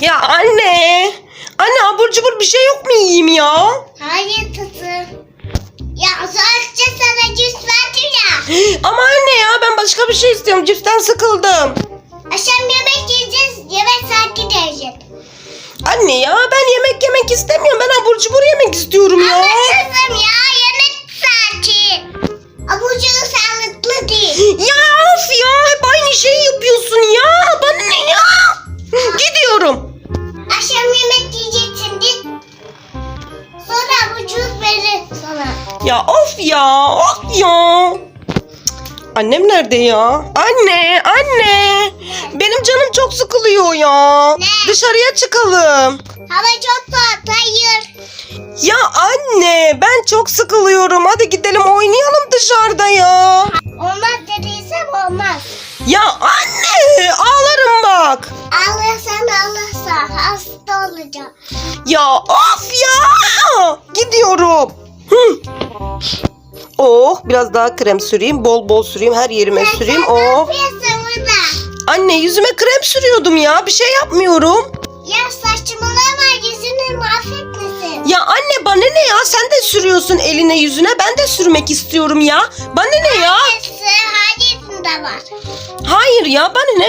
Ya anne. Anne abur cubur bir şey yok mu yiyeyim ya? Hayır kızım. Ya sadece sana cüz verdim ya. Ama anne ya ben başka bir şey istiyorum. Cipsten sıkıldım. Akşam yemek yiyeceğiz. Yemek saati gelecek. Anne ya ben yemek yemek istemiyorum. Ben abur cubur yemek istiyorum ya. Ama kızım ya yemek saati. Abucu sağlıklı değil. Ya of ya of ya. Annem nerede ya? Anne anne. Benim canım çok sıkılıyor ya. Ne? Dışarıya çıkalım. Hava çok soğuk hayır. Ya anne ben çok sıkılıyorum. Hadi gidelim oynayalım dışarıda ya. Olmaz dediysem olmaz. Ya anne ağlarım bak. Ağlarsan ağlarsan hasta olacağım. Ya of ya. Gidiyorum. Oh biraz daha krem süreyim. Bol bol süreyim. Her yerime süreyim. Oh. Anne yüzüme krem sürüyordum ya. Bir şey yapmıyorum. Ya saçmalama yüzünü mahvetmesin. Ya anne bana ne ya? Sen de sürüyorsun eline yüzüne. Ben de sürmek istiyorum ya. Bana ne ya? Hayatında var. Hayır ya bana ne?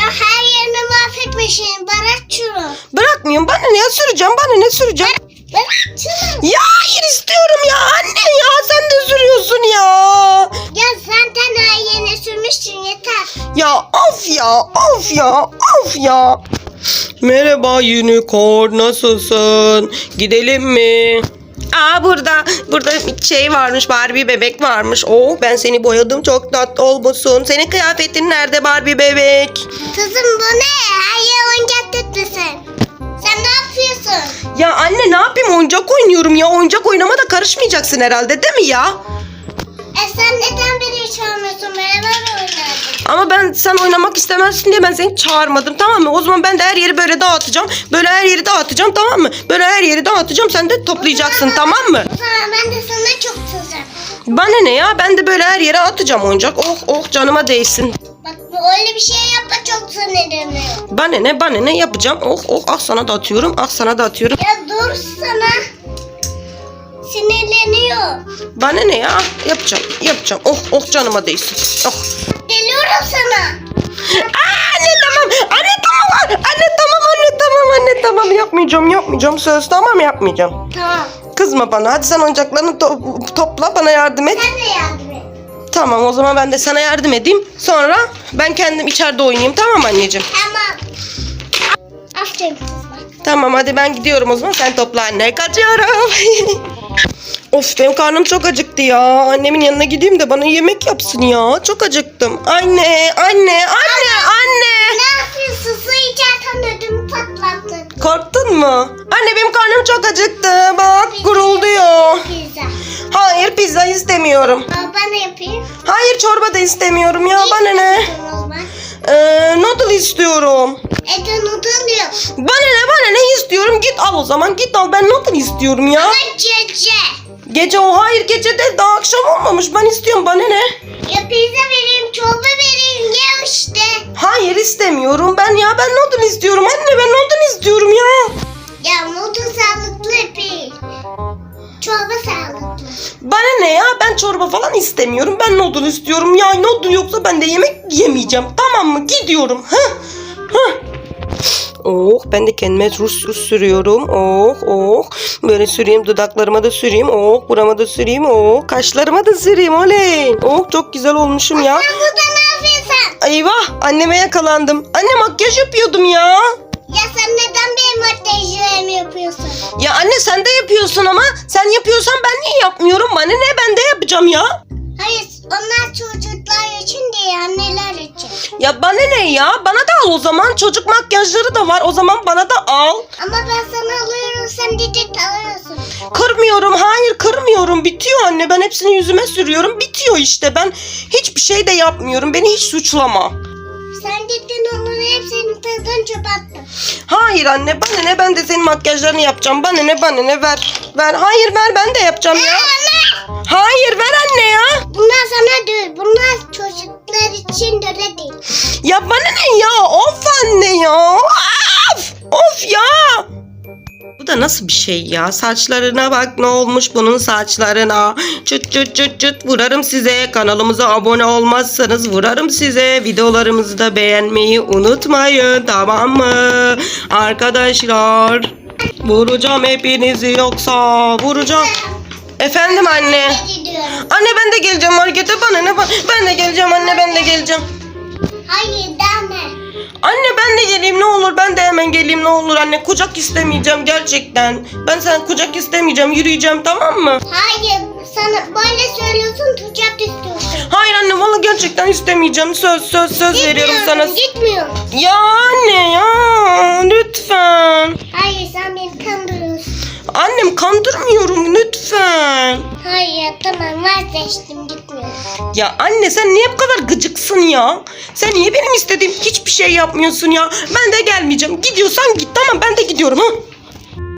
Ya her yerini mahvetmişsin. Bırak şunu. Bırakmıyorum. Bana ne ya? Süreceğim. Bana ne süreceğim? Bırak şunu. Ya hayır istiyorum sürüyorsun ya. Ya zaten her yerine sürmüşsün yeter. Ya of ya. Of ya. Of ya. Merhaba unicorn nasılsın? Gidelim mi? Aa burada burada bir şey varmış Barbie bebek varmış. Oh ben seni boyadım çok tatlı olmuşsun. Senin kıyafetin nerede Barbie bebek? Kızım bu ne? Her yer oyuncak tutmuşsun. Sen ne yapıyorsun? Ya anne ne yapayım oyuncak oynuyorum ya. Oyuncak oynama da karışmayacaksın herhalde değil mi ya? E sen neden beni hiç almıyorsun? Beraber oynardık. Ama ben sen oynamak istemezsin diye ben seni çağırmadım tamam mı? O zaman ben de her yeri böyle dağıtacağım. Böyle her yeri dağıtacağım tamam mı? Böyle her yeri dağıtacağım sen de toplayacaksın tamam mı? O zaman ben de sana çok kızacağım. Bana ne ya? Ben de böyle her yere atacağım oyuncak. Oh oh canıma değsin. Bak bu öyle bir şey yapma çok sinirleniyor. Bana ne bana ne yapacağım? Oh oh ah sana da atıyorum. Ah sana da atıyorum. Ya dur sana. Sinirleniyor. Bana ne ya? Yapacağım yapacağım. Oh oh canıma değsin. Oh. Geliyorum sana. Aa, anne tamam. Anne tamam. Anne tamam anne tamam anne tamam. Yapmayacağım yapmayacağım söz tamam yapmayacağım. Tamam. Kızma bana. Hadi sen oyuncaklarını to- topla bana yardım et. Sen de yardım et. Tamam o zaman ben de sana yardım edeyim. Sonra ben kendim içeride oynayayım tamam mı anneciğim? Tamam. Aferin kızlar. Tamam hadi ben gidiyorum o zaman sen topla anne. Kaçıyorum. of benim karnım çok acıktı ya. Annemin yanına gideyim de bana yemek yapsın ya. Çok acıktım. Anne, anne, anne, anne. Ne yapıyorsun? Su içerken ödümü patlattın. Korktun mu? Anne benim karnım çok acıktı. Bak gurulduyor. Pizza. Hayır pizza istemiyorum. Baba ben yapayım. Hayır çorba da istemiyorum ya. Bana ne? Ee, noodle istiyorum. Ede noodle diyor. Bana ne bana ne istiyorum git al o zaman git al ben noodle istiyorum ya. Ama cece. Gece o hayır gece de daha akşam olmamış ben istiyorum bana ne? Ya pizza vereyim, çorba vereyim. Ye işte. Hayır istemiyorum ben ya ben noodle istiyorum anne ben noodle istiyorum ya. Ya noodle sağlıklı değil. Çorba sağlıklı. Bana ne ya ben çorba falan istemiyorum ben noodle istiyorum ya noodle yoksa ben de yemek yemeyeceğim tamam mı gidiyorum. Hah, hah. Oh ben de kendime ruj, ruj sürüyorum. Oh oh. Böyle süreyim dudaklarıma da süreyim. Oh burama da süreyim. Oh kaşlarıma da süreyim. Oley. Oh çok güzel olmuşum ya. Sen burada ne yapıyorsun? Eyvah anneme yakalandım. Anne makyaj yapıyordum ya. Ya sen neden benim makyajlarımı yapıyorsun? Ya anne sen de yapıyorsun ama sen yapıyorsan ben niye yapmıyorum? Bana ne ben de yapacağım ya. Hayır, onlar çocuklar için değil, anneler için. Ya bana ne ya? Bana da al o zaman. Çocuk makyajları da var. O zaman bana da al. Ama ben sana alıyorum, sen direkt alıyorsun. Kırmıyorum. Hayır kırmıyorum. Bitiyor anne. Ben hepsini yüzüme sürüyorum. Bitiyor işte. Ben hiçbir şey de yapmıyorum. Beni hiç suçlama. Sen gittin onların hepsini tadın çöpe attın. Hayır anne bana ne ben de senin makyajlarını yapacağım. Bana ne bana ne ver. Ver. Hayır ver ben de yapacağım ya. Anne! Hayır ver anne ya. Bunlar sana değil, bunlar çocuklar için de öyle değil. Ya bana ne ya? Of anne ya. Of. Of Bu da nasıl bir şey ya? Saçlarına bak ne olmuş bunun saçlarına. Çıt çıt çıt çıt vurarım size. Kanalımıza abone olmazsanız vurarım size. Videolarımızı da beğenmeyi unutmayın tamam mı? Arkadaşlar vuracağım hepinizi yoksa vuracağım. Efendim anne. Gidiyorum. Anne ben de geleceğim markete bana ne bak. Ben de geleceğim anne ben de geleceğim. Hayır deme. Anne ben de geleyim ne olur ben de hemen geleyim ne olur anne kucak istemeyeceğim gerçekten. Ben sen kucak istemeyeceğim yürüyeceğim tamam mı? Hayır sana böyle söylüyorsun tucak istiyorsun. Hayır anne valla gerçekten istemeyeceğim söz söz söz veriyorum sana. Gitmiyorum. Ya anne ya lütfen. Hayır sen beni kandırıyorsun. Annem kandırmıyorum lütfen. Hayır tamam vazgeçtim gitmiyorum. Ya anne sen niye bu kadar gıcıksın ya? Sen niye benim istediğim hiçbir şey yapmıyorsun ya? Ben de gelmeyeceğim. Gidiyorsan git tamam ben de gidiyorum ha.